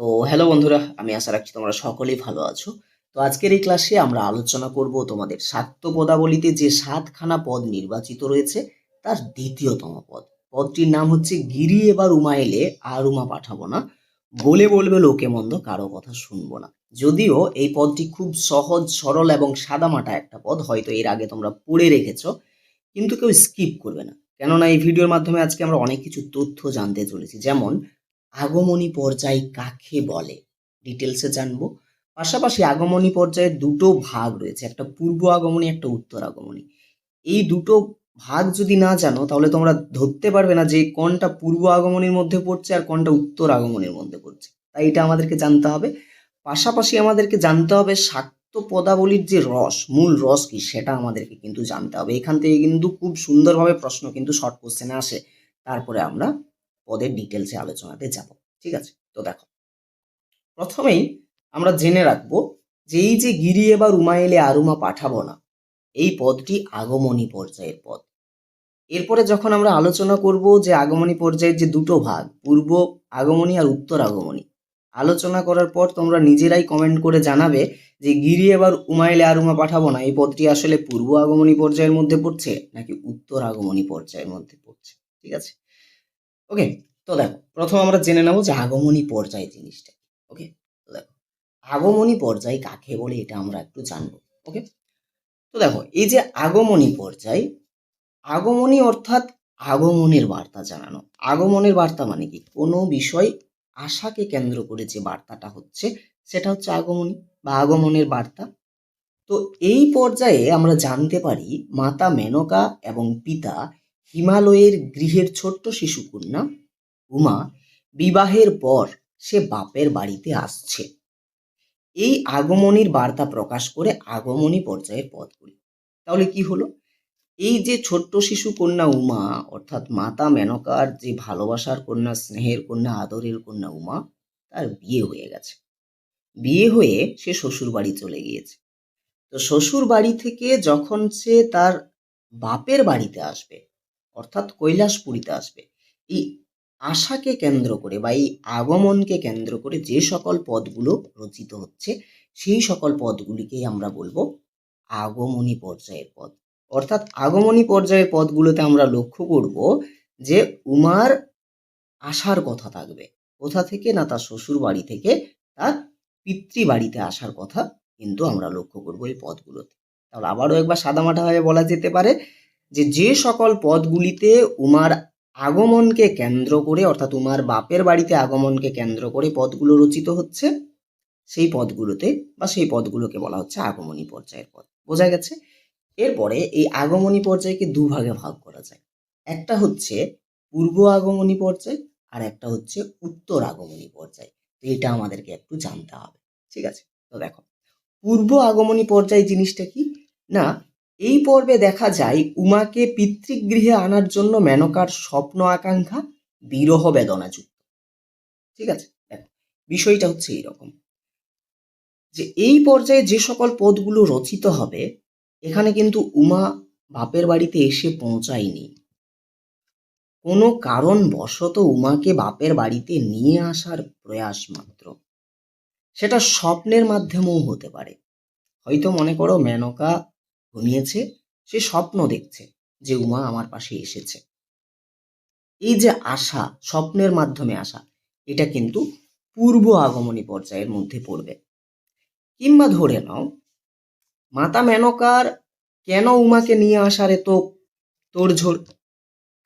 তো হ্যালো বন্ধুরা, আমি আশা রাখছি তোমরা সকলেই ভালো আছো। তো আজকের এই ক্লাসে আমরা আলোচনা করব তোমাদের সাত্য পদাবলিতে যে সাতখানা পদ নির্বাচিত রয়েছে, তার দ্বিতীয়তম পদ। পদটির নাম হচ্ছে গিরি এবার উমা এলে আর উমা পাঠাবো না। বলে বলবে লোকে মন্দ, কারও কথা শুনব না। যদিও এই পদটি খুব সহজ, সরল এবং সাদামাটা একটা পদ, হয়তো এর আগে তোমরা পড়ে রেখেছ, কিন্তু কেউ স্কিপ করবে না। কেননা এই ভিডিওর মাধ্যমে আজকে আমরা অনেক কিছু তথ্য জানতে চলেছি। যেমন আগমনী পর্যায় কাকে বলে? ডিটেলসে জানব। পাশাপাশি আগমনী পর্যায়ের দুটো ভাগ রয়েছে, একটা পূর্ব আগমনী, একটা উত্তর আগমনী। এই দুটো ভাগ যদি না জানো, তাহলে তোমরা ধরতে পারবে না যে কোনটা পূর্ব আগমনীর মধ্যে পড়ছে আর কোনটা উত্তর আগমনীর মধ্যে পড়ছে। তাই এটা আমাদেরকে জানতে হবে। পাশাপাশি আমাদেরকে জানতে হবে শাক্ত পদাবলীর যে রস, মূল রস কি, সেটা আমাদেরকে কিন্তু জানতে হবে। এখান থেকে কিন্তু খুব সুন্দরভাবে প্রশ্ন কিন্তু শর্ট কোশ্চেনে আসে। তারপরে আমরা পদের ডিটেলসে আলোচনাতে যাব, ঠিক আছে? তো দেখো, প্রথমেই আমরা জেনে রাখব যে এই যে গিরি এবার উমা এলে আরুমা পাঠাবো না, এই পদটি আগমনী পর্যায়ের পদ। এরপরে যখন আমরা আলোচনা করব যে আগমনী পর্যায়ের যে দুটো ভাগ, পূর্ব আগমনী আর উত্তর আগমনী, আলোচনা করার পর তোমরা নিজেরাই কমেন্ট করে জানাবে যে গিরি এবার উমাইলে আরুমা পাঠাবো না, এই পদটি আসলে পূর্ব আগমনী পর্যায়ের মধ্যে পড়ছে নাকি উত্তর আগমনী পর্যায়ের মধ্যে পড়ছে, ঠিক আছে? ওকে তো দেখো, প্রথম আমরা জেনে নেব যে আগমনী পর্যায় জিনিসটা ওকে তো দেখো, আগমনী পর্যায় কাকে বলে এটা আমরা একটু জানব ওকে তো দেখো, এই যে আগমনী পর্যায়, আগমনী অর্থাৎ আগমনের বার্তা জানানো। আগমনের বার্তা মানে কি? কোনো বিষয় আশাকে কেন্দ্র করে যে বার্তাটা হচ্ছে, সেটা হচ্ছে আগমনী বা আগমনের বার্তা। তো এই পর্যায়ে আমরা জানতে পারি মাতা মেনকা এবং পিতা হিমালয়ের গৃহের ছোট্ট শিশু কন্যা উমা বিবাহের পর সে বাপের বাড়িতে আসছে। এই আগমনীর বার্তা প্রকাশ করে আগমনী পর্যায়ের পদগুলি তাহলে কি হলো? এই যে ছোট্ট শিশু কন্যা উমা, অর্থাৎ মাতা মেনকার যে ভালোবাসার কন্যা, স্নেহের কন্যা, আদরের কন্যা উমা, তার বিয়ে হয়ে গেছে। বিয়ে হয়ে সে শ্বশুর বাড়ি চলে গিয়েছে। তো শ্বশুর বাড়ি থেকে যখন সে তার বাপের বাড়িতে আসবে অর্থাৎ কৈলাসপুরীতে আসবে। এই আশাকে কেন্দ্র করে বা এই আগমনকে কেন্দ্র করে যে সকল পদগুলো রচিত হচ্ছে, সেই সকল পদগুলিকেই আমরা বলব আগমনী পর্যায়ের পদ। অর্থাৎ আগমনী পর্যায়ের পদগুলোতে আমরা লক্ষ্য করব যে উমার আসার কথা থাকবে। কোথা থেকে? না তার শ্বশুর বাড়ি থেকে, তার পিতৃ বাড়িতে আসার কথা কিন্তু আমরা লক্ষ্য করব এই পদগুলোতে। তাহলে আবারও একবার সাদামাটাভাবে বলা যেতে পারে যে যে সকল পদগুলিতে উমার আগমনকে কেন্দ্র করে, অর্থাৎ উমার বাপের বাড়িতে আগমনকে কেন্দ্র করে পদগুলো রচিত হচ্ছে, সেই পদগুলোতে বা সেই পদগুলোকে বলা হচ্ছে আগমনী পর্যায়ের পদ। বোঝা গেছে? এরপরে এই আগমনী পর্যায়কে দুভাগে ভাগ করা যায়। একটা হচ্ছে পূর্ব আগমনী পর্যায় আর একটা হচ্ছে উত্তর আগমনী পর্যায়। তো এটা আমাদেরকে একটু জানতে হবে। ঠিক আছে? তো দেখো, পূর্ব আগমনী পর্যায় জিনিসটা কি? না এই পর্বে দেখা যায় উমাকে পিতৃগৃহে আনার জন্য মেনকার স্বপ্ন আকাঙ্ক্ষা, বিরহ বেদনাযুক্ত ঠিক আছে? বিষয়টা হচ্ছে এইরকম। যে এই পর্যায়ে যে সকল পদগুলো রচিত হবে, এখানে কিন্তু উমা বাপের বাড়িতে এসে পৌঁছায়নি। কোনো কারণবশত উমাকে বাপের বাড়িতে নিয়ে আসার প্রয়াস মাত্র। সেটা স্বপ্নের মাধ্যমেও হতে পারে। হয়তো মনে করো মেনকা ঘুমিয়েছে, সে স্বপ্ন দেখছে যে উমা আমার পাশে এসেছে। এই যে আশা, স্বপ্নের মাধ্যমে আসা, এটা কিন্তু পূর্ব আগমনী পর্যায়ের মধ্যে পড়বে। কিংবা ধরে নাও, মাতা মেনকার কেন উমাকে নিয়ে আসার এত তোড়ঝোড়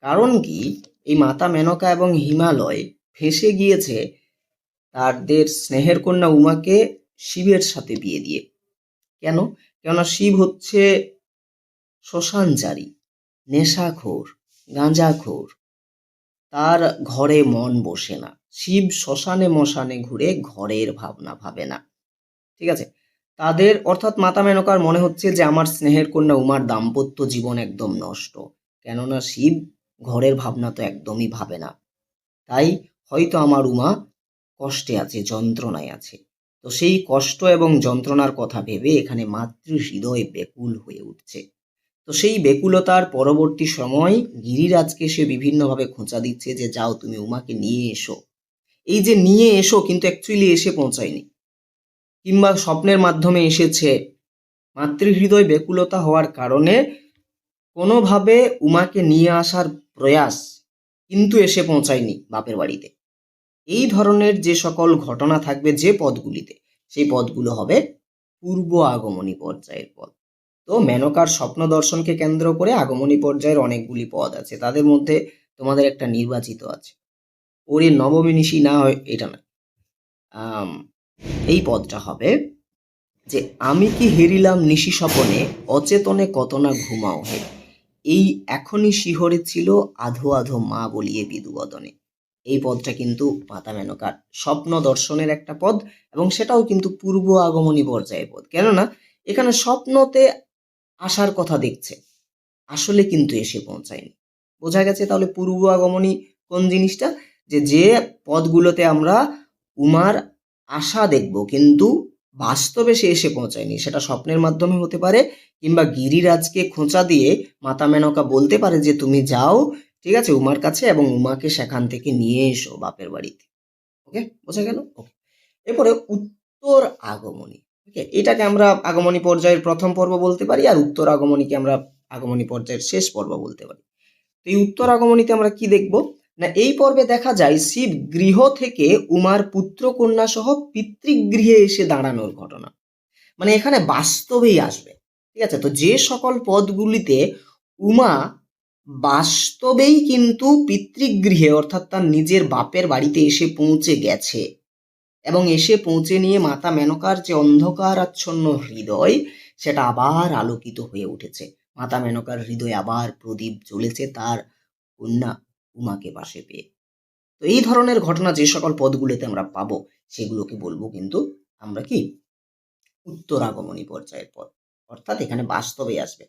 কারণ কি, এই মাতা মেনকা এবং হিমালয় ফেসে গিয়েছে তাদের স্নেহের কন্যা উমাকে শিবের সাথে বিয়ে দিয়ে। কেন? কেননা শিব হচ্ছে শ্মশানচারী নেশাখোর, গাঁজাখোর। তার ঘরে মন বসে না। শিব শ্মশানে মশানে ঘুরে ঘরের ভাবনা ভাবে না। ঠিক আছে? তাদের, অর্থাৎ মাতা মেনকার, মনে হচ্ছে যে আমার স্নেহের কন্যা উমার দাম্পত্য জীবন একদম নষ্ট। কেননা শিব ঘরের ভাবনা তো একদমই ভাবে না। তাই হয়তো আমার উমা কষ্টে আছে, যন্ত্রণায় আছে। তো সেই কষ্ট এবং যন্ত্রণার কথা ভেবে এখানে মাতৃ হৃদয় বেকুল হয়ে উঠছে। তো সেই বেকুলতার পরবর্তী সময় গিরিরাজকে সে বিভিন্নভাবে খোঁচা দিচ্ছে যে, যাও তুমি উমাকে নিয়ে এসো। এই যে নিয়ে এসো কিন্তু অ্যাকচুয়ালি এসে পৌঁছায়নি। কিংবা স্বপ্নের মাধ্যমে এসেছে। মাতৃহৃদয় ব্যাকুলতা হওয়ার কারণে কোনোভাবে উমাকে নিয়ে আসার প্রয়াস কিন্তু এসে পৌঁছায়নি বাপের বাড়িতে। এই ধরনের যে সকল ঘটনা থাকবে যে পদগুলিতে, সেই পদগুলো হবে পূর্ব আগমনী পর্যায়ের পদ। তো মেনকার স্বপ্ন দর্শনকে কেন্দ্র করে আগমনী পর্যায়ের অনেকগুলি পদ আছে। তাদের মধ্যে তোমাদের একটা নির্বাচিত আছে। ওরে নবমী নিশি না হয়, এটা না। এই পদটা হবে যে আমি কি হেরিলাম নিশি স্বপনে, অচেতনে কত না ঘুমাও হে। এই এখনই শিহরে ছিল আধো আধো মা বলিয়ে বিদুবদনে। এই পদটা কিন্তু মাতা মেনকার স্বপ্ন দর্শনের একটা পদ এবং সেটাও কিন্তু পূর্ব আগমনী পর্যায়ে পদ। কেননা এখানে স্বপ্নতে আসার কথা দেখছে, আসলে কিন্তু এসে পৌঁছায়নি। বোঝা গেছে তাহলে পূর্ব আগমনী কোন জিনিসটা? যে যে পদগুলোতে আমরা উমার আশা দেখব কিন্তু বাস্তবে সে এসে পৌঁছায়নি, সেটা স্বপ্নের মাধ্যমে হতে পারে কিংবা গিরিরাজকে খোঁচা দিয়ে মাতা মেনকা বলতে পারে যে, তুমি যাও ঠিক আছে? উমার কাছে এবং উমাকে সেখান থেকে নিয়ে এসো বাপের বাড়িতে। ওকে? বোঝা গেল? এরপরে উত্তর আগমনী। ওকে? এটাকে আমরা আগমনী পর্যায়ের প্রথম পর্ব বলতে পারি আর উত্তর আগমনীকে আমরা আগমনী পর্যায়ের শেষ পর্ব বলতে পারি। তো এই উত্তর আগমনীতে আমরা কি দেখব? না, এই পর্বে দেখা যায় শিব গৃহ থেকে উমার পুত্র কন্যা সহ পিতৃগৃহে এসে দাঁড়ানোর ঘটনা। মানে এখানে বাস্তবেই আসবে। ঠিক আছে? তো যে সকল পদগুলিতে উমা বাস্তবেই কিন্তু পিতৃগৃহে, অর্থাৎ তার নিজের বাপের বাড়িতে এসে পৌঁছে গেছে। এবং এসে পৌঁছে নিয়ে মাতা মেনকার যে অন্ধকার আচ্ছন্ন হৃদয়, সেটা আবার আলোকিত হয়ে উঠেছে। মাতা মেনকার হৃদয়ে আবার প্রদীপ জ্বলেছে তার কন্যা উমাকে পাশে পেয়ে। তো এই ধরনের ঘটনা যে সকল পদগুলোতে আমরা পাবো, সেগুলোকে বলব কিন্তু আমরা কি? উত্তর আগমনী পর্যায়ের পদ অর্থাৎ এখানে বাস্তবে আসবে।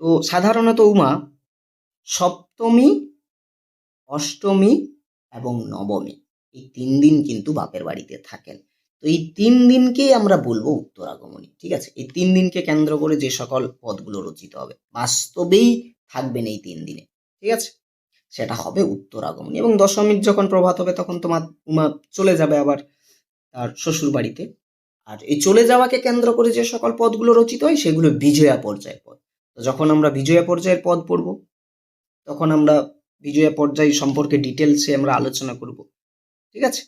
তো সাধারণত উমা সপ্তমী, অষ্টমী এবং নবমী। এই তিন দিন কিন্তু বাপের বাড়িতে থাকেন। তো এই তিন দিনকেই আমরা বলব উত্তর আগমনী ঠিক আছে? এই তিন দিনকে কেন্দ্র করে যে সকল পদগুলো রচিত হবে, বাস্তবেই থাকবেন এই তিন দিনে, ঠিক আছে? সেটা হবে উত্তর আগমনী এবং দশমীর যখন প্রভাত হবে তখন তোমার উমা চলে যাবে আবার তার শ্বশুর বাড়িতে। আর এই চলে যাওয়াকে কেন্দ্র করে যে সকল পদগুলো রচিত হয় সেগুলো বিজয়া পর্যায়ের পদ। তো যখন আমরা বিজয়া পর্যায়ের পদ পড়ব তখন আমরা বিজয়া পর্যায় সম্পর্কে ডিটেলসে আমরা আলোচনা করব। ঠিক আছে?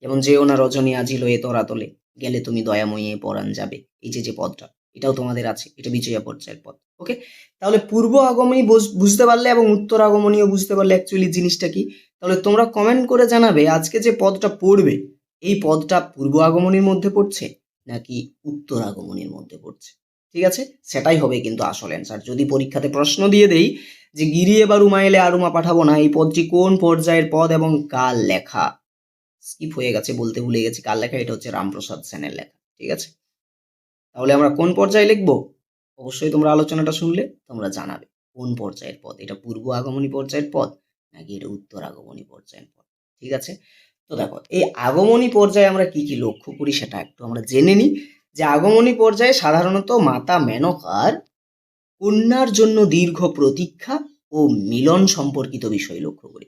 যেমন যেও না রজনী আজি লয়ে তোরা তোলে গেলে তুমি দয়াময়ী পরাণ যাবে। এই যে যে পদটা, এটাও তোমাদের আছে, এটা বিজয়া পর্যায়ের পদ। ওকে তাহলে পূর্ব আগমনী বুঝ- বুঝতে পারলে এবং উত্তর আগমনীও বুঝতে পারলে অ্যাকচুয়ালি জিনিসটা কি? তাহলে তোমরা কমেন্ট করে জানাবে আজকে যে পদটা পড়বে, এই পদটা পূর্ব আগমনীর মধ্যে পড়ছে নাকি উত্তর আগমনীর মধ্যে পড়ছে? ঠিক আছে? সেটাই হবে কিন্তু আসল অ্যান্সার যদি পরীক্ষাতে প্রশ্ন দিয়ে দেই যে গিরি এবার উমা এলে আরুমা পাঠাবো না, এই পদটি কোন পর্যায়ের পদ এবং কার লেখা? স্কিপ হয়ে গেছে, বলতে ভুলে গেছি। কার লেখা? এটা হচ্ছে রামপ্রসাদ সেনের লেখা, ঠিক আছে? তাহলে আমরা কোন পর্যায়ে লিখব? অবশ্যই তোমরা আলোচনাটা শুনলে, তোমরা জানাবে কোন পর্যায়ের পদ। এটা পূর্ব আগমনী পর্যায়ের পদ নাকি এটা উত্তর আগমনী পর্যায়ের পদ? ঠিক আছে? তো দেখো, এই আগমনী পর্যায়ে আমরা কি কি লক্ষ্য করি সেটা একটু আমরা জেনে নিই। যে আগমনী পর্যায়ে সাধারণত মাতা মেনকার কন্যার জন্য দীর্ঘ প্রতীক্ষা ও মিলন সম্পর্কিত বিষয় লক্ষ্য করি।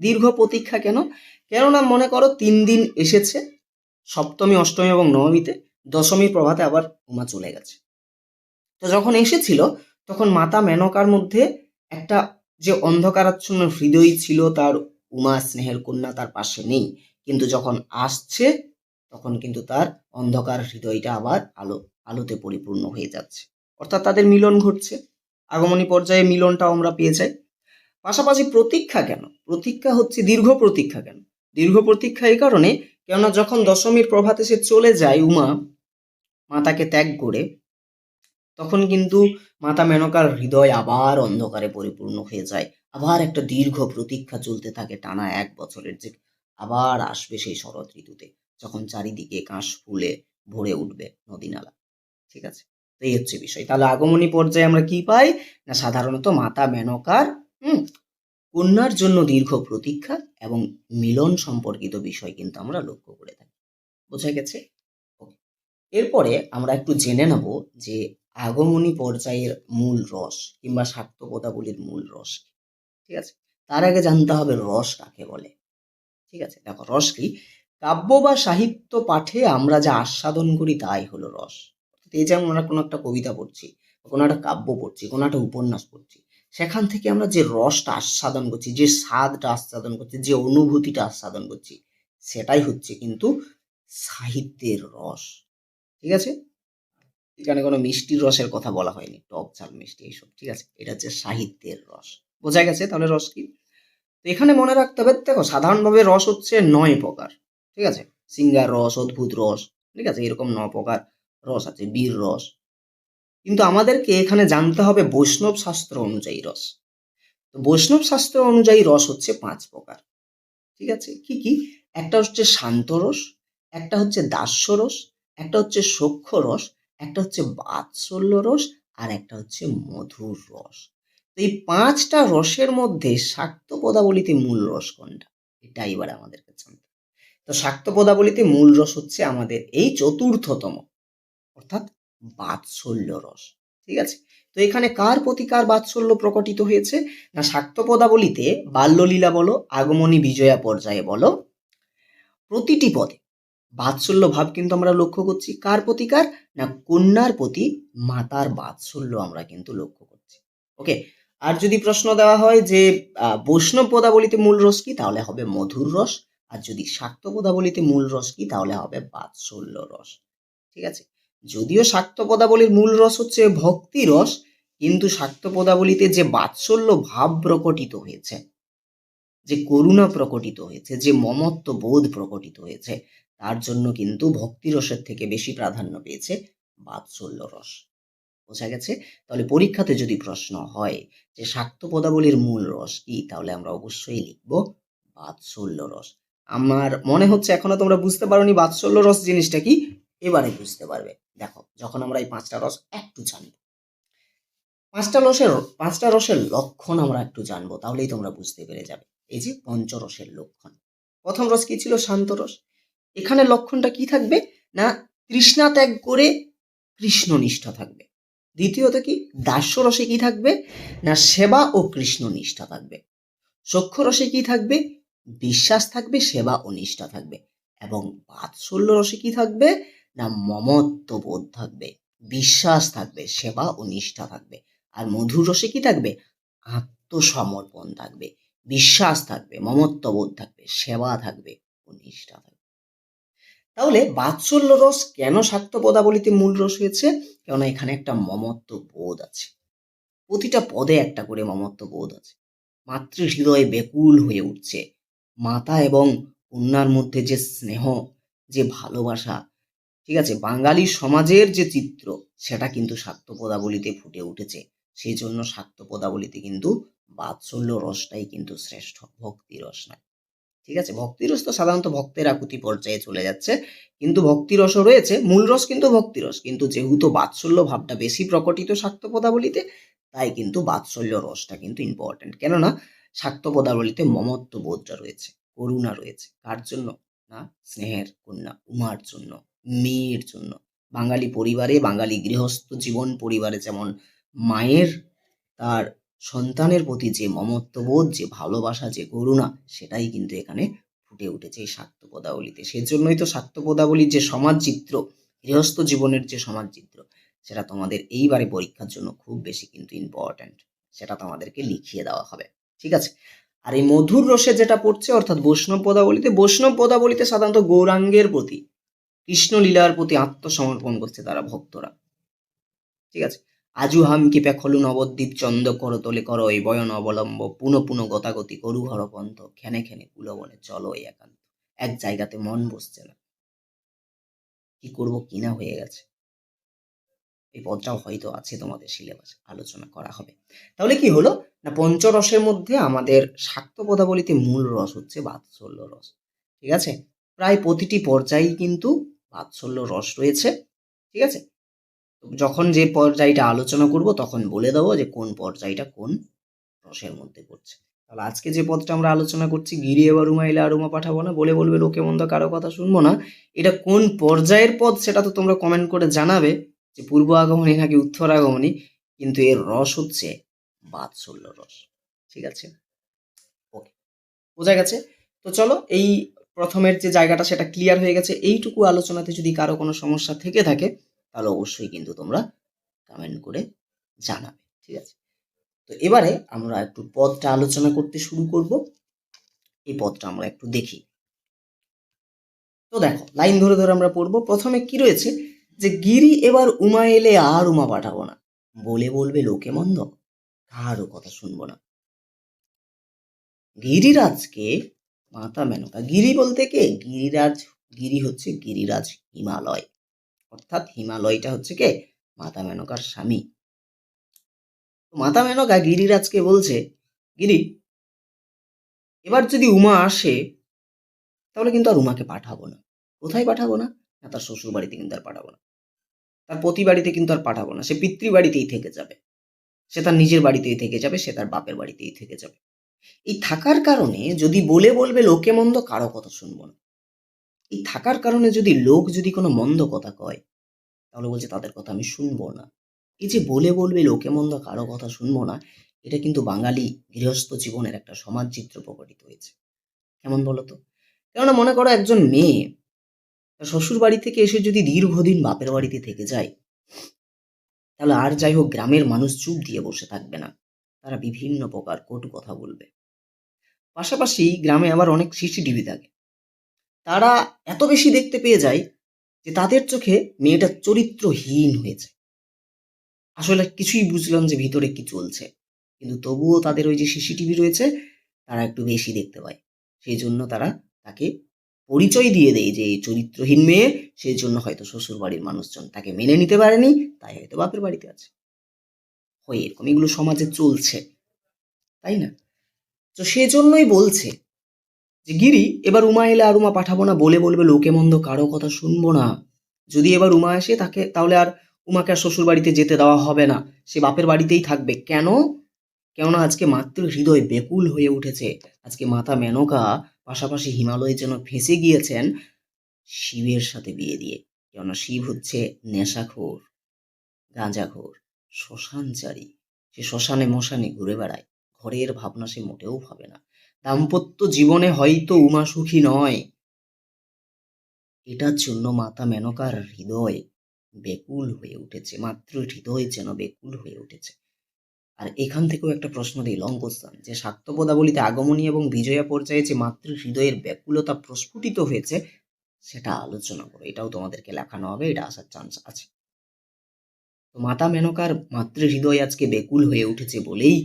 দীর্ঘ প্রতীক্ষা কেন? কেননা মনে করো তিন দিন এসেছে, সপ্তমী, অষ্টমী এবং নবমীতে, দশমীর প্রভাতে আবার উমা চলে গেছে। তো যখন এসেছিল, তখন মাতা মেনকার মধ্যে একটা যে অন্ধকারাচ্ছন্ন হৃদয় ছিল, তার উমা স্নেহের কন্যা তার পাশে নেই। কিন্তু যখন আসছে তখন কিন্তু তার অন্ধকার হৃদয়টা আবার আলো, আলোতে পরিপূর্ণ হয়ে যাচ্ছে। অর্থাৎ তাদের মিলন ঘটছে। আগমনী পর্যায়ে মিলনটাও আমরা পেয়ে যাই। পাশাপাশি প্রতীক্ষা কেন? প্রতীক্ষা হচ্ছে দীর্ঘ প্রতীক্ষা কেন? দীর্ঘ প্রতীক্ষা এই কারণে কেননা যখন দশমীর প্রভাতে সে চলে যায় উমা, মাতাকে ত্যাগ করে, তখন কিন্তু মাতা মেনকার হৃদয় আবার অন্ধকারে পরিপূর্ণ হয়ে যায়। আবার একটা দীর্ঘ প্রতীক্ষা চলতে থাকে টানা এক বছরের যে আবার আসবে সেই শরৎ ঋতুতে। যখন চারিদিকে কাশ ফুলে ভরে উঠবে নদী নালা ঠিক আছে? তো এই হচ্ছে বিষয়। তাহলে আগমনী পর্যায়ে আমরা কি পাই? না, সাধারণত মাতা মেনকার, হুম, কন্যার জন্য দীর্ঘ প্রতীক্ষা এবং মিলন সম্পর্কিত বিষয় কিন্তু আমরা লক্ষ্য করে থাকি। বোঝা গেছে? এরপরে আমরা একটু জেনে নেব যে আগমনী পর্যায়ের মূল রস কিংবা স্বার্থপদাবলীর মূল রস। ঠিক আছে? তার আগে জানতে হবে রস কাকে বলে? ঠিক আছে? দেখো, রস কি? কাব্য বা সাহিত্য পাঠে আমরা যা আস্বাদন করি তাই হলো রস। এই যেমন আমরা কোনো একটা কবিতা পড়ছি, কোনো একটা কাব্য পড়ছি, কোনো একটা উপন্যাস পড়ছি, সেখান থেকে আমরা যে রসটা আস্বাদন করছি, যে স্বাদটা আস্বাদন করছি, যে অনুভূতিটা আস্বাদন করছি, সেটাই হচ্ছে কিন্তু সাহিত্যের রস। ঠিক আছে? এখানে কোনো মিষ্টির রসের কথা বলা হয়নি, টক ঝাল, মিষ্টি, এইসব, ঠিক আছে? এটা হচ্ছে সাহিত্যের রস। বোঝা গেছে তাহলে রস কি? তো এখানে মনে রাখতে হবে, দেখো, সাধারণভাবে রস হচ্ছে নয় প্রকার। ঠিক আছে? সিঙ্গার রস, অদ্ভুত রস, ঠিক আছে? এরকম ন প্রকার রস আছে, বীর রস। কিন্তু আমাদেরকে এখানে জানতে হবে বৈষ্ণব শাস্ত্র অনুযায়ী রস। তো বৈষ্ণব শাস্ত্র অনুযায়ী রস হচ্ছে পাঁচ প্রকার। ঠিক আছে? কি কি? একটা হচ্ছে শান্ত রস, একটা হচ্ছে দাস্য রস, একটা হচ্ছে সখ্য রস, একটা হচ্ছে বাৎসল্য রস, আর একটা হচ্ছে মধুর রস। তো এই পাঁচটা রসের মধ্যে শাক্ত পদাবলিতে মূল রস কোনটা? এটা এবার আমাদেরকে জানতে। তো শাক্ত পদাবলিতে মূল রস হচ্ছে আমাদের এই চতুর্থতম, অর্থাৎ বাৎসল্য রস, ঠিক আছে? তো এখানে কার প্রতি কার বাৎসল্য প্রকটিত হয়েছে? না, শাক্ত পদাবলিতে বাল্যলীলা বলো, আগমনী বিজয়া পর্যায়ে বলো, প্রতিটি পদে বাৎসল্য ভাব কিন্তু আমরা লক্ষ্য করছি। কার প্রতিকার? না, কন্যার প্রতি মাতার বাৎসল্য আমরা কিন্তু লক্ষ্য করছি। ওকে? আর যদি প্রশ্ন দেওয়া হয় যে বৈষ্ণব পদাবলিতে মূল রস কি? তাহলে হবে মধুর রস। আর যদি শাক্ত পদাবলিতে মূল রস কি? তাহলে হবে বাৎসল্য রস। ঠিক আছে? যদিও শাক্ত পদাবলীর মূল রস হচ্ছে ভক্তি রস, কিন্তু শাক্ত পদাবলিতে যে বাৎসল্য ভাব প্রকটিত হয়েছে, যে করুণা প্রকটিত হয়েছে, যে মমত্ব বোধ প্রকটিত হয়েছে, তার জন্য কিন্তু ভক্তি রসের থেকে বেশি প্রাধান্য পেয়েছে বাৎসল্য রস। বোঝা গেছে? তাহলে পরীক্ষাতে যদি প্রশ্ন হয় যে শাক্ত পদাবলীর মূল রস কি? তাহলে আমরা অবশ্যই লিখব বাৎসল্য রস। আমার মনে হচ্ছে এখনও তোমরা বুঝতে পারোনি বাৎসল্য রস জিনিসটা কি? এবারে বুঝতে পারবে। দেখো, যখন আমরা এই পাঁচটা রস একটু জানব। পাঁচটা রসের পাঁচটা রসের লক্ষণ আমরা একটু জানব, তাহলেই তোমরা বুঝতে পেরে যাবে। এই যে পঞ্চরসের লক্ষণ। প্রথম রস কি ছিল? শান্ত রস। এখানে লক্ষণটা কি থাকবে? না, তৃষ্ণা ত্যাগ করে কৃষ্ণনিষ্ঠা থাকবে। দ্বিতীয়ত কি? দাস্য রসে কি থাকবে? না, সেবা ও কৃষ্ণনিষ্ঠা থাকবে। সখ্য রসে কি থাকবে? বিশ্বাস থাকবে, সেবা ও নিষ্ঠা থাকবে। এবং বাৎসল্য রসে কি থাকবে? না মমত্ব বোধ থাকবে। বিশ্বাস থাকবে, সেবা ও নিষ্ঠা থাকবে। আর মধুর রসে কি থাকবে? আত্মসমর্পণ থাকবে। বিশ্বাস থাকবে মমত্ব বোধ থাকবে, সেবা থাকবে ও নিষ্ঠা থাকবে। তাহলে বাৎসল্য রস কেন শাক্ত পদাবলিতে মূল রস হয়েছে? কেননা এখানে একটা মমত্ব বোধ আছে। প্রতিটা পদে একটা করে মমত্ব বোধ আছে। মাতৃ হৃদয়ে বেকুল হয়ে উঠছে। মাতা এবং কন্যার মধ্যে যে স্নেহ, যে ভালোবাসা, ঠিক আছে? বাঙালি সমাজের যে চিত্র, সেটা কিন্তু শাক্ত পদাবলিতে ফুটে উঠেছে। সেই জন্য শাক্ত পদাবলিতে কিন্তু বাৎসল্য রসটাই কিন্তু শ্রেষ্ঠ, ভক্তি রস নয়। ঠিক আছে? ভক্তি রস তো সাধারণত ভক্তের আকুতি পর্যায়ে চলে যাচ্ছে। কিন্তু ভক্তি রসও রয়েছে। মূল রস কিন্তু ভক্তি রস। কিন্তু যেহেতু বাৎসল্য ভাবটা বেশি প্রকটিত শাক্ত পদাবলিতে তাই কিন্তু বাৎসল্য রসটা কিন্তু ইম্পর্টেন্ট কেননা শাক্ত পদাবলিতে মমত্ব বোধটা রয়েছে, করুণা রয়েছে। কার জন্য? না, স্নেহের কন্যা, উমার জন্য, মেয়ের জন্য। বাঙালি পরিবারে, বাঙালি গৃহস্থ জীবন পরিবারে যেমন মায়ের, তার সন্তানের প্রতি যে মমত্ববোধ, যে ভালোবাসা, যে করুণা, সেটাই কিন্তু এখানে ফুটে উঠেছে এই শাক্ত পদাবলিতে সেজন্যই তো শাক্ত পদাবলীর যে সমাজ চিত্র গৃহস্থ জীবনের যে সমাজ চিত্র সেটা তোমাদের এইবারে পরীক্ষার জন্য খুব বেশি কিন্তু ইম্পর্ট্যান্ট সেটা তোমাদেরকে লিখিয়ে দেওয়া হবে। ঠিক আছে? আর এই মধুর রসে যেটা পড়ছে, অর্থাৎ বৈষ্ণব পদাবলিতে বৈষ্ণব পদাবলিতে সাধারণত গৌরাঙ্গের প্রতি, কৃষ্ণলীলার প্রতি আত্মসমর্পণ করছে তারা ভক্তরা। ঠিক আছে? আজু হামকি পেখলু নবদ্বীপ চন্দ কর তোলে কর, এই বয়ন অবলম্ব, পুনঃ পুনঃ গতাগতি করু হর পন্থ, খেনে খেনে কুলো বলে চলো এই একান্ত। এক জায়গাতে মন বসছে না। কি করব কিনা হয়ে গেছে? এই পদটাও হয়তো আছে তোমাদের সিলেবাসে, আলোচনা করা হবে। তাহলে কি হলো? না, পঞ্চরসের মধ্যে আমাদের শাক্ত পদাবলিতে মূল রস হচ্ছে বাৎসল্য রস, ঠিক আছে? প্রায় প্রতিটি পর্যায়েই কিন্তু বাৎসল্য রস রয়েছে, ঠিক আছে? যখন যে পর্যায়টা আলোচনা করব, তখন বলে দেবো যে কোন পর্যায়টা কোন রসের মধ্যে পড়ছে। তাহলে আজকে যে পদটা আমরা আলোচনা করছি, গিরি এবার রুমা এলে আরুমা পাঠাবো না, বলে বলবে লোকে মন্দ কারও কথা শুনব না, এটা কোন পর্যায়ের পদ সেটা তো তোমরা কমেন্ট করে জানাবে যে পূর্ব আগমনী নাকি উত্তর আগমনী, কিন্তু এর রস হচ্ছে বাৎসল্য রস, ঠিক আছে? ওকে বোঝা গেছে? তো চলো, এই প্রথমের যে জায়গাটা সেটা ক্লিয়ার হয়ে গেছে। এইটুকু আলোচনাতে যদি কারও কোনো সমস্যা থেকে থাকে, তাহলে অবশ্যই কিন্তু তোমরা কমেন্ট করে জানাবে, ঠিক আছে? তো এবারে আমরা একটু পদটা আলোচনা করতে শুরু করব। এই পদটা আমরা একটু দেখি। তো দেখো, লাইন ধরে ধরে আমরা পড়ব। প্রথমে কি রয়েছে? যে গিরি এবার উমা এলে আর উমা পাঠাবো না। বলে বলবে লোকে মন্দ। কারও কথা শুনব না। গিরিরাজকে মাতা মেনকা, গিরি বলতে কে? গিরিরাজ, গিরি হচ্ছে গিরিরাজ হিমালয়। অর্থাৎ হিমালয়টা হচ্ছে কে? মাতা মেনকার স্বামী। মাতা মেনকা গিরিরাজকে বলছে, গিরি, এবার যদি উমা আসে, তাহলে কিন্তু আর উমাকে পাঠাবো না। কোথায় পাঠাবো না? না, তার শ্বশুর বাড়িতে কিন্তু আর পাঠাবো না। তার পতি বাড়িতে কিন্তু আর পাঠাবো না। সে পিতৃ বাড়িতেই থেকে যাবে। সে তার নিজের বাড়িতেই থেকে যাবে, সে তার বাপের বাড়িতেই থেকে যাবে। এই থাকার কারণে যদি বলে বলবে লোকে মন্দ, কারও কথা শুনব না। এই থাকার কারণে যদি লোক যদি কোনো মন্দ কথা কয়, তাহলে বলছে তাদের কথা আমি শুনব না। এই যে বলে বলবে লোকে মন্দ, কারও কথা শুনব না, এটা কিন্তু বাঙালি গৃহস্থ জীবনের একটা সমাজ চিত্র প্রকটিত হয়েছে। কেমন বলতো কেননা মনে করো একজন মেয়ে শ্বশুর বাড়ি থেকে এসে যদি দীর্ঘদিন বাপের বাড়িতে থেকে যায় তাহলে আর যাই হোক গ্রামের মানুষ চুপ দিয়ে বসে থাকবে না। তারা বিভিন্ন প্রকার কটু কথা বলবে। পাশাপাশি গ্রামে আবার অনেক সিসিটিভি থাকে। তারা এত বেশি দেখতে পেয়ে যায় যে তাদের চোখে মেয়েটা চরিত্রহীন হয়েছে। আসলে কিছুই বুঝলাম যে ভিতরে কি চলছে। কিন্তু তবুও তাদের ওই যে সিসিটিভি রয়েছে, তারা একটু বেশি দেখতে পায়। সেই জন্য তারা তাকে পরিচয় দিয়ে দেয় যে এই চরিত্রহীন মেয়ে, সেই জন্য হয়তো শ্বশুর বাড়ির মানুষজন তাকে মেনে নিতে পারেনি, তাই হয়তো বাপের বাড়িতে আছে। হয় এরকম, এগুলো সমাজে চলছে, তাই না? তো সেজন্যই বলছে যে, গিরি, এবার উমা এলে আর উমা পাঠাবো না, বলে বলবে লোকে মন্দ কারও কথা শুনব না। যদি এবার উমা আসে, তাকে, তাহলে আর উমাকে আর শ্বশুর বাড়িতে যেতে দেওয়া হবে না। সে বাপের বাড়িতেই থাকবে। কেন? কেননা আজকে মাতৃ হৃদয় বেকুল হয়ে উঠেছে। আজকে মাতা মেনকা পাশাপাশি হিমালয়ে যেন ফেঁসে গিয়েছেন শিবের সাথে বিয়ে দিয়ে, কেননা শিব হচ্ছে নেশাখোর, গাঁজাখোর, শ্মশানচারী। সে শ্মশানে মশানে ঘুরে বেড়ায়, ঘরের ভাবনা সে মোটেও ভাবে না। দাম্পত্য জীবনে হয়তো উমা সুখী নয়। এটার জন্য মাতা মেনকার হৃদয় বেকুল হয়ে উঠেছে, মাতৃ হৃদয় যেন বেকুল হয়ে উঠেছে। আর এখান থেকেও একটা প্রশ্ন দিই লং কোশ্চান যে শাক্তপদাবলিতে আগমনী এবং বিজয়া পর্যায়ে যে মাতৃ হৃদয়ের ব্যাকুলতা প্রস্ফুটিত হয়েছে, সেটা আলোচনা করো। এটাও তোমাদেরকে লেখানো হবে, এটা আসার চান্স আছে। তো মাতা মেনকার মাতৃ হৃদয় আজকে বেকুল হয়ে উঠেছে বলেই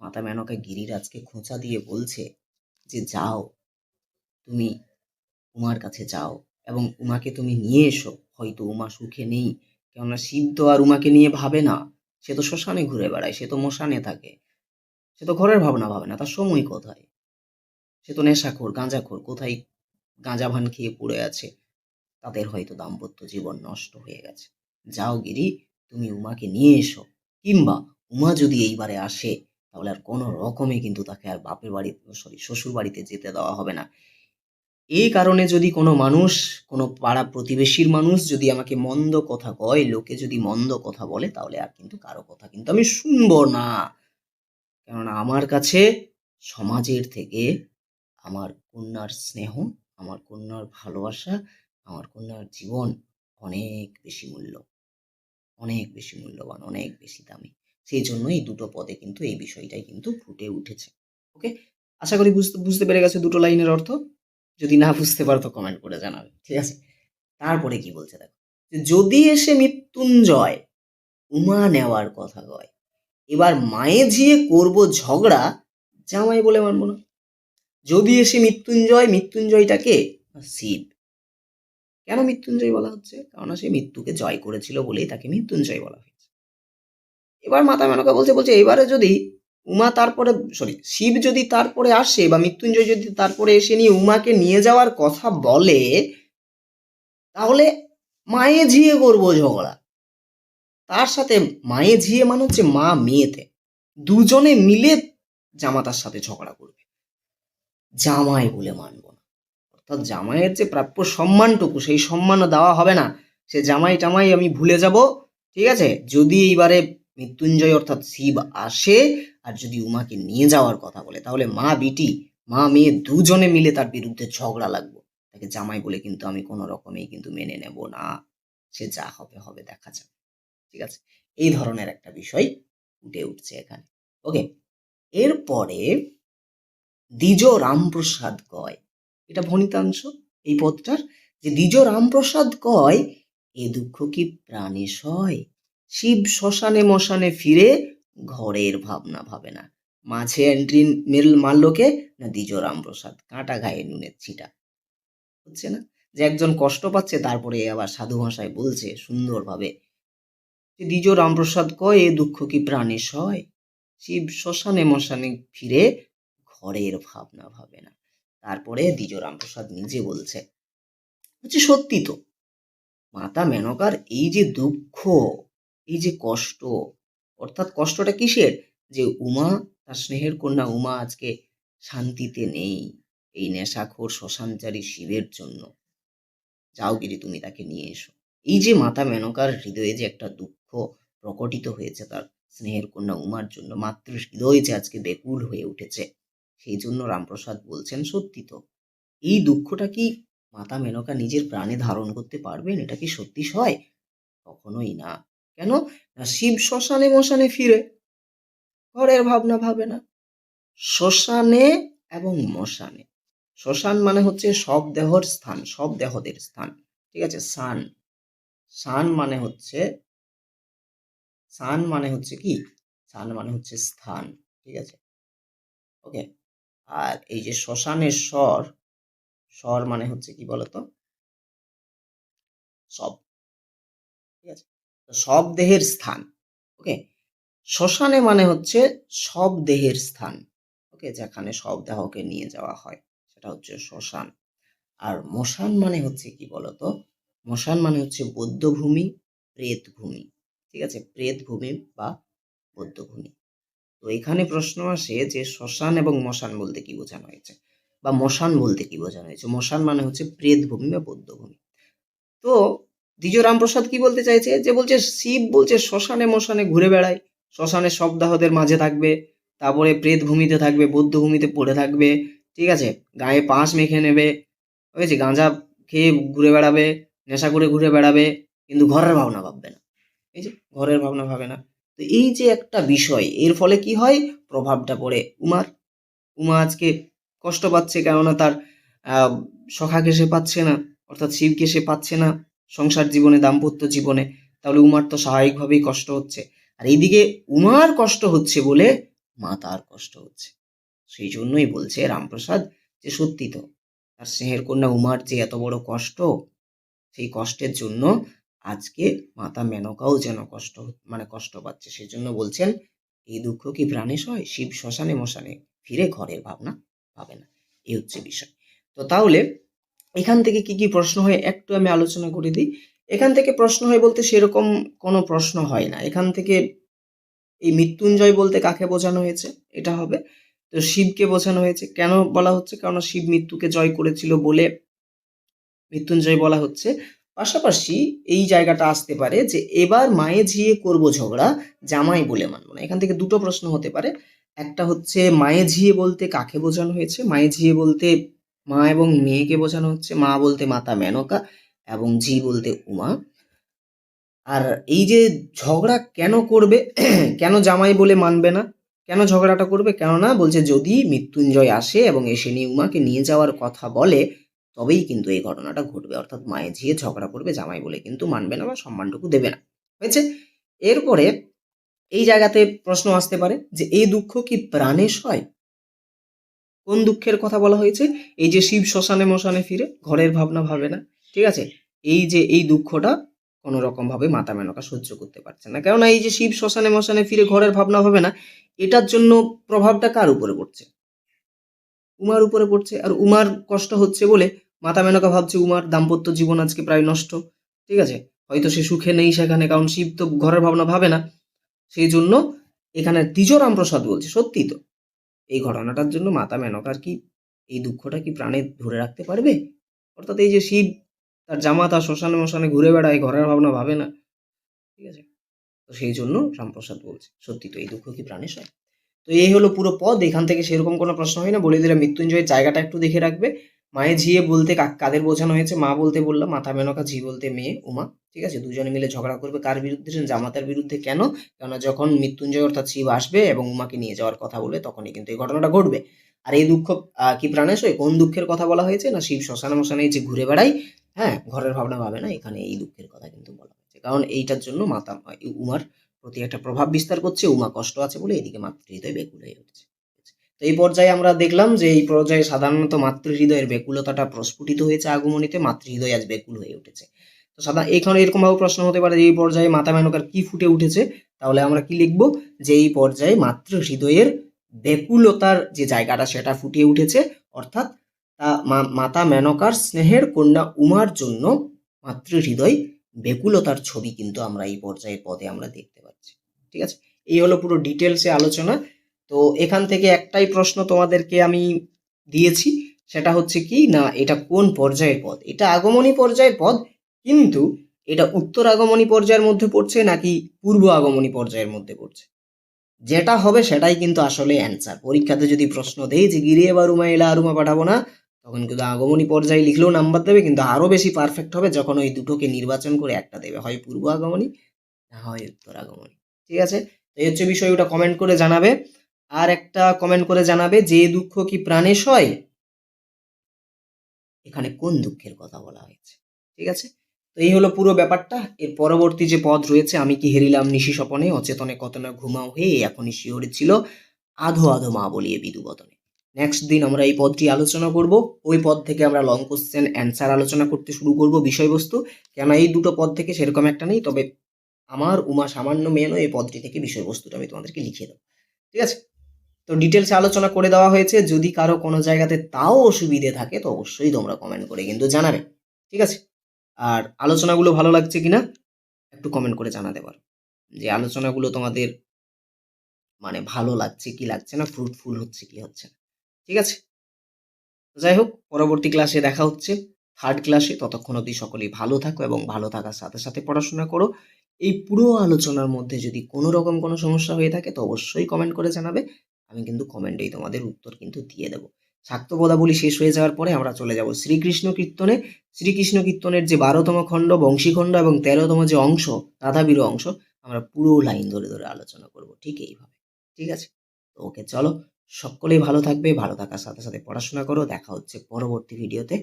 মাতা মেনকা গিরিরাজকে খোঁচা দিয়ে বলছে যে, যাও, তুমি উমার কাছে যাও এবং উমাকে তুমি নিয়ে এসো। হয়তো উমা সুখে নেই, কেননা তো আর উমাকে নিয়ে ভাবে না। সে তো শ্মশানে ঘুরে বেড়ায়, সে তো মশানে থাকে। সে তো ঘরের ভাবনা ভাবে না, তার সময় কোথায়? সে তো নেশাখোর, গাঁজাখোর, কোথায় গাঁজা ভান খেয়ে পড়ে আছে? তাদের হয়তো দাম্পত্য জীবন নষ্ট হয়ে গেছে। যাও গিরি, তুমি উমাকে নিয়ে এসো। কিংবা উমা যদি এইবারে আসে, তাহলে আর কোনো রকমে কিন্তু তাকে আর বাপের বাড়ি, সরি শ্বশুর বাড়িতে যেতে দেওয়া হবে না। এই কারণে যদি কোনো মানুষ, কোনো পাড়া প্রতিবেশীর মানুষ যদি আমাকে মন্দ কথা কয়, লোকে যদি মন্দ কথা বলে, তাহলে আর কিন্তু কারও কথা কিন্তু আমি শুনব না। কেননা আমার কাছে সমাজের থেকে আমার কন্যার স্নেহ, আমার কন্যার ভালোবাসা, আমার কন্যার জীবন অনেক বেশি মূল্য, অনেক বেশি মূল্যবান, অনেক বেশি দামি। সেই জন্য এই দুটো পদে কিন্তু এই বিষয়টাই কিন্তু ফুটে উঠেছে। ওকে আশা করি বুঝতে বুঝতে পেরে গেছে দুটো লাইনের অর্থ? যদি না বুঝতে পারো তো কমেন্ট করে জানাবে, ঠিক আছে? তারপরে কি বলছে দেখো? যদি এসে মৃত্যুঞ্জয় উমা নেওয়ার কথা কয়, এবার মায়ে ঝিয়ে করব ঝগড়া, জামাই বলে মানবো না। যদি এসে মৃত্যুঞ্জয়, মৃত্যুঞ্জয়টাকে শিব কেন মৃত্যুঞ্জয় বলা হচ্ছে? কারণ সে মৃত্যুকে জয় করেছিল বলেই তাকে মৃত্যুঞ্জয় বলা হয়েছে। এবার মাতা মেনকা বলছে বলছে, এবারে যদি উমা তারপরে সরি শিব যদি তারপরে আসে বা মৃত্যুঞ্জয় যদি তারপরে এসে নিয়ে উমাকে নিয়ে যাওয়ার কথা বলে, তাহলে মায়ে ঝিয়ে করব ঝগড়া। তার সাথে মায়ে ঝিয়ে মানে হচ্ছে মা মেয়েতে। দুজনে মিলে জামাতার সাথে ঝগড়া করবে। জামাই বলে মানব না। অর্থাৎ জামাইয়ের যে প্রাপ্য সম্মানটুকু, সেই সম্মানও দেওয়া হবে না। সে জামাই টামাই আমি ভুলে যাব, ঠিক আছে? যদি এইবারে মৃত্যুঞ্জয় অর্থাৎ শিব আসে আর যদি উমাকে নিয়ে যাওয়ার কথা বলে, তাহলে মা, বিটি, মা, মেয়ে দুজনে মিলে তার বিরুদ্ধে ঝগড়া লাগবো। তাকে জামাই বলে কিন্তু আমি কোনো রকমেই কিন্তু মেনে নেব না। সে যা হবে হবে দেখা যাবে ঠিক আছে? এই ধরনের একটা বিষয় ফুটে উঠছে এখানে। ওকে? এরপরে দ্বিজ রামপ্রসাদ কয়, এটা ভণিতাংশ এই পদটার, যে দ্বিজ রামপ্রসাদ কয়, এ দুঃখ কি প্রাণে সয়? শিব শ্মশানে মশানে ফিরে ঘরের ভাবনা ভাবে না। মাঝে এন্ট্রি মেল মারলোকে না দ্বিজ রামপ্রসাদ কাঁটা গায়ে নুনের ছিটা। হচ্ছে না? যে একজন কষ্ট পাচ্ছে, তারপরে আবার সাধু ভাষায় বলছে সুন্দরভাবে। যে দ্বিজ রামপ্রসাদ কয় এ দুঃখ কি প্রাণে সয়? শিব শ্মশানে মশানে ফিরে ঘরের ভাবনা ভাবে না। তারপরে দ্বিজ রামপ্রসাদ নিজে বলছে হচ্ছে সত্যি তো। মাতা মেনকার এই যে দুঃখ, এই যে কষ্ট অর্থাৎ কষ্টটা কিসের? যে উমা, তার স্নেহের কন্যা উমা আজকে শান্তিতে নেই এই নেশাখোর শ্মশানচারী শিবের জন্য। যাও গিরি, তুমি তাকে নিয়ে এসো। এই যে মাতা মেনকার হৃদয়ে যে একটা দুঃখ প্রকটিত হয়েছে তার স্নেহের কন্যা উমার জন্য মাতৃ হৃদয় যে আজকে বেকুল হয়ে উঠেছে, সেই জন্য রামপ্রসাদ বলছেন, সত্যি তো, এই দুঃখটা কি মাতা মেনকা নিজের প্রাণে ধারণ করতে পারবেন? এটা কি সত্যি হয় কখনোই না। কেন? শিব শ্মশানে মশানে ফিরে ঘরের ভাবনা ভাবে না। শ্মশানে এবং মশানে। শ্মশান মানে হচ্ছে সব দেহর স্থান, সব দেহদের স্থান। ঠিক আছে? সান। সান মানে হচ্ছে, সান মানে হচ্ছে কি? সান মানে হচ্ছে স্থান। ঠিক আছে? ওকে? আর এই যে শ্মশানের স্বর স্বর মানে হচ্ছে কি বলতো? সব। ঠিক আছে? সব দেহের স্থান ওকে শ্মশানে মানে হচ্ছে সব দেহের স্থান ওকে যেখানে সব দেহকে নিয়ে যাওয়া হয়, সেটা হচ্ছে শ্মশান। আর মশান মানে হচ্ছে কি বলতো? মশান মানে হচ্ছে বৌদ্ধভূমি প্রেতভূমি, ঠিক আছে? প্রেতভূমি বা বৌদ্ধভূমি তো এখানে প্রশ্ন আসে যে শ্মশান এবং মশান বলতে কি বোঝানো হয়েছে? বা মশান বলতে কি বোঝানো হয়েছে? মশান মানে হচ্ছে প্রেতভূমি বা বৌদ্ধভূমি তো দ্বিজ রামপ্রসাদ কি বলতে চাইছে? যে বলছে, শিব বলছে, শ্মশানে মশানে ঘুরে বেড়ায়। শ্মশানে শবদাহদের মাঝে থাকবে, তারপরে প্রেতভূমিতে থাকবে, বৌদ্ধভূমিতে পড়ে থাকবে, ঠিক আছে? গায়ে পাঁশ মেখে নেবে হয়েছে গাঁজা খেয়ে ঘুরে বেড়াবে, নেশা করে ঘুরে বেড়াবে, কিন্তু ঘরের ভাবনা ভাববে না। এই ঘরের ভাবনা ভাবে না। তো এই যে একটা বিষয়, এর ফলে কি হয়? প্রভাবটা পড়ে। উমার, উমা আজকে কষ্ট পাচ্ছে কেননা তার সখাকে সে পাচ্ছে না, অর্থাৎ শিবকে সে পাচ্ছে না। সংসার জীবনে, দাম্পত্য জীবনে, তাহলে উমার তো স্বাভাবিকভাবেই কষ্ট হচ্ছে। আর এইদিকে উমার কষ্ট হচ্ছে বলে মাতার কষ্ট হচ্ছে। সেই জন্যই বলছে রামপ্রসাদ যে, সত্যি তো, তার স্নেহের কন্যা উমার যে এত বড় কষ্ট, সেই কষ্টের জন্য আজকে মাতা মেনকাও যেন কষ্ট মানে কষ্ট পাচ্ছে। সেই জন্য বলছেন, এই দুঃখ কি প্রাণে সয়? শিব শ্মশানে মশানে ফিরে ঘরের ভাবনা পাবে না। এই হচ্ছে বিষয়। তো তাহলে এখান থেকে কি কি প্রশ্ন হয় একটু আমি আলোচনা করে দিই। এখান থেকে প্রশ্ন হয় বলতে সেরকম কোনো প্রশ্ন হয় না। এখান থেকে এই মৃত্যুঞ্জয় বলতে কাকে বোঝানো হয়েছে? এটা হবে। তো শিবকে বোঝানো হয়েছে। কেন বলা হচ্ছে? কারণ শিব মৃত্যুকে জয় করেছিল বলে মৃত্যুঞ্জয় বলা হচ্ছে। পাশাপাশি এই জায়গাটা আসতে পারে যে এবার মায়ে ঝিয়ে করব ঝগড়া জামাই বলে মানব না। এখান থেকে দুটো প্রশ্ন হতে পারে। একটা হচ্ছে মায়ে ঝিয়ে বলতে কাকে বোঝানো হয়েছে? মায়ে ঝিয়ে বলতে মা এবং মেয়েকে বোঝানো হচ্ছে। মা বলতে মাতা মেনকা এবং ঝি বলতে উমা। আর এই যে ঝগড়া কেন করবে, কেন জামাই বলে মানবে না, কেন ঝগড়াটা করবে, কেননা বলছে যদি মৃত্যুঞ্জয় আসে এবং এসে নিয়ে উমাকে নিয়ে যাওয়ার কথা বলে, তবেই কিন্তু এই ঘটনাটা ঘটবে। অর্থাৎ মায়ে ঝিয়ে ঝগড়া করবে, জামাই বলে কিন্তু মানবে না বা সম্মানটুকু দেবে না। হয়েছে? এরপরে এই জায়গাতে প্রশ্ন আসতে পারে যে, এই দুঃখ কি প্রাণেশ সয়? কোন দুঃখের কথা বলা হয়েছে? এই যে শিব শ্মশানে মশানে ফিরে ঘরের ভাবনা ভাবে না। ঠিক আছে? এই যে, এই দুঃখটা কোনো রকম ভাবে মাতা মেনকা সহ্য করতে পারছে না। কেননা এই যে শিব শ্মশানে মশানে ফিরে ঘরের ভাবনা হবে না, এটার জন্য প্রভাবটা কার উপরে পড়ছে? উমার উপরে পড়ছে। আর উমার কষ্ট হচ্ছে বলে মাতা মেনকা ভাবছে, উমার দাম্পত্য জীবন আজকে প্রায় নষ্ট। ঠিক আছে? হয়তো সে সুখে নেই সেখানে, কারণ শিব তো ঘরের ভাবনা ভাবে না। সেই জন্য এখানে দ্বিজরাম প্রসাদ বলছে। সত্যি তো? এই ঘটনাটার জন্য মাতা মেনকার কি এই দুঃখটা কি প্রাণে ধরে রাখতে পারবে? অর্থাৎ এই যে শিব তার জামা তার শ্মশানে মশানে ঘুরে বেড়ায়, ঘরের ভাবনা ভাবে না। ঠিক আছে? তো সেই জন্য রামপ্রসাদ বলছে, সত্যি তো এই দুঃখ কি প্রাণে সয় তো এই হলো পুরো পদ এখান থেকে সেরকম কোনো প্রশ্ন হয় না। বলে দিলে মৃত্যুঞ্জয়ের জায়গাটা একটু দেখে রাখবে। মায়ে ঝিয়ে বলতে কাদের বোঝানো হয়েছে? মা বলতে বললাম মাথা মেনকা ঝি বলতে মেয়ে, উমা। ঠিক আছে? দুজনে মিলে ঝগড়া করবে। কার বিরুদ্ধে? জামাতার বিরুদ্ধে কেন? কেননা যখন মৃত্যুঞ্জয় অর্থাৎ শিব আসবে এবং উমাকে নিয়ে যাওয়ার কথা বলবে, তখনই কিন্তু এই ঘটনাটা ঘটবে। আর এই দুঃখ কি প্রাণেশ হয় কোন দুঃখের কথা বলা হয়েছে? না শিব শ্মশানে মশানে যে ঘুরে বেড়াই হ্যাঁ ঘরের ভাবনা ভাবে না, এখানে এই দুঃখের কথা কিন্তু বলা হয়েছে। কারণ এইটার জন্য মাতা, উমার প্রতি একটা প্রভাব বিস্তার করছে, উমা কষ্ট আছে বলে এদিকে মাতৃহৃদয় বেকুল হয়ে উঠছে। তো এই পর্যায়ে আমরা দেখলাম যে এই পর্যায়ে সাধারণত মাতৃহৃদয়ের বেকুলতাটা প্রস্ফুটিত হয়েছে আগমনীতে, মাতৃহৃদয় আজ বেকুল হয়ে উঠেছে। তো সাদা এখানে এরকম ভাবে প্রশ্ন হতে পারে যে এই পর্যায়ে মাতা মেনকার কি ফুটে উঠেছে? তাহলে আমরা কি লিখব? যে এই পর্যায়ে মাতৃহৃদয়ের বেকুলতার যে জায়গাটা সেটা ফুটিয়ে উঠেছে, অর্থাৎ তা মাতা মেনকার স্নেহের কন্যা উমার জন্য মাতৃহৃদয় বেকুলতার ছবি কিন্তু আমরা এই পর্যায়ের পদে আমরা দেখতে পাচ্ছি। ঠিক আছে? এই হলো পুরো ডিটেলসে আলোচনা। তো এখান থেকে একটাই প্রশ্ন তোমাদেরকে আমি দিয়েছি, সেটা হচ্ছে কি, না, এটা কোন পর্যায়ের পদ? এটা আগমনী পর্যায়ের পদ, কিন্তু এটা উত্তর আগমনী পর্যায়ের মধ্যে পড়ছে নাকি পূর্ব আগমনী পর্যায়ের মধ্যে পড়ছে? যেটা হবে সেটাই কিন্তু আসলে অ্যান্সার পরীক্ষাতে যদি প্রশ্ন দেয় যে গিরে বা রুমা এলা রুমা পাঠাবো না, তখন কিন্তু আগমনী পর্যায়ে লিখলেও নাম্বার দেবে, কিন্তু আরও বেশি পারফেক্ট হবে যখন ওই দুটোকে নির্বাচন করে একটা দেবে। হয় পূর্ব আগমনী, না হয় উত্তর আগমনী। ঠিক আছে? এই হচ্ছে বিষয়, ওটা কমেন্ট করে জানাবে। আর একটা কমেন্ট করে জানাবে, যে দুঃখ কি প্রাণেশ হয় এখানে কোন দুঃখের কথা বলা হয়েছে? ঠিক আছে? তো এই হলো পুরো ব্যাপারটা। এর পরবর্তী যে পদ রয়েছে, আমি কি হেরিলাম নিশি স্বপনে? অচেতনে কত না ঘুমাও হে? এখনই শিওরে ছিল আধো আধো মা বলিয়ে বিদুবতনে নেক্সট দিন আমরা এই পদটি আলোচনা করব। ওই পদ থেকে আমরা লং কোশ্চেন অ্যান্সার আলোচনা করতে শুরু করব বিষয়বস্তু। কেন এই দুটো পদ থেকে সেরকম একটা নেই, তবে আমার উমা সামান্য মেয়েনও এই পদটি থেকে বিষয়বস্তুটা আমি তোমাদেরকে লিখিয়ে দেবো। ঠিক আছে? তো ডিটেলসে আলোচনা করে দেওয়া হয়েছে। যদি কারও কোনো জায়গাতে তাও অসুবিধে থাকে, তো অবশ্যই তোমরা কমেন্ট করে কিন্তু জানাবে। ঠিক আছে? আর আলোচনাগুলো ভালো লাগছে কিনা, একটু কমেন্ট করে জানাতে পারো। যে আলোচনাগুলো তোমাদের মানে ভালো লাগছে কি লাগছে না ফ্রুটফুল হচ্ছে কি হচ্ছে না। ঠিক আছে? যাই হোক, পরবর্তী ক্লাসে দেখা হচ্ছে। থার্ড ক্লাসে ততক্ষণ অবধি সকলেই ভালো থাকো এবং ভালো থাকার সাথে সাথে পড়াশোনা করো। এই পুরো আলোচনার মধ্যে যদি কোনো রকম কোনো সমস্যা হয়ে থাকে, তো অবশ্যই কমেন্ট করে জানাবে। আমি কিন্তু কমেন্টেই তোমাদের উত্তর কিন্তু দিয়ে দেবো। শাক্ত পদাবলী শেষ হয়ে যাওয়ার পরে আমরা চলে যাব শ্রীকৃষ্ণ কীর্তনে। শ্রীকৃষ্ণ কীর্তনের যে বারোতম খণ্ড, বংশীখণ্ড এবং তেরোতম যে অংশ, রাধাবীর অংশ, আমরা পুরো লাইন ধরে ধরে আলোচনা করব ঠিক এইভাবে। ঠিক আছে? তো ওকে চলো সকলেই ভালো থাকবে, ভালো থাকার সাথে সাথে পড়াশোনা করো। দেখা হচ্ছে পরবর্তী ভিডিওতে।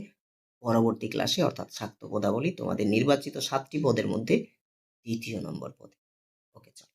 পরবর্তী ক্লাসে অর্থাৎ শাক্ত পদাবলী তোমাদের নির্বাচিত সাতটি পদের মধ্যে দ্বিতীয় নম্বর পদে। ওকে, চলো।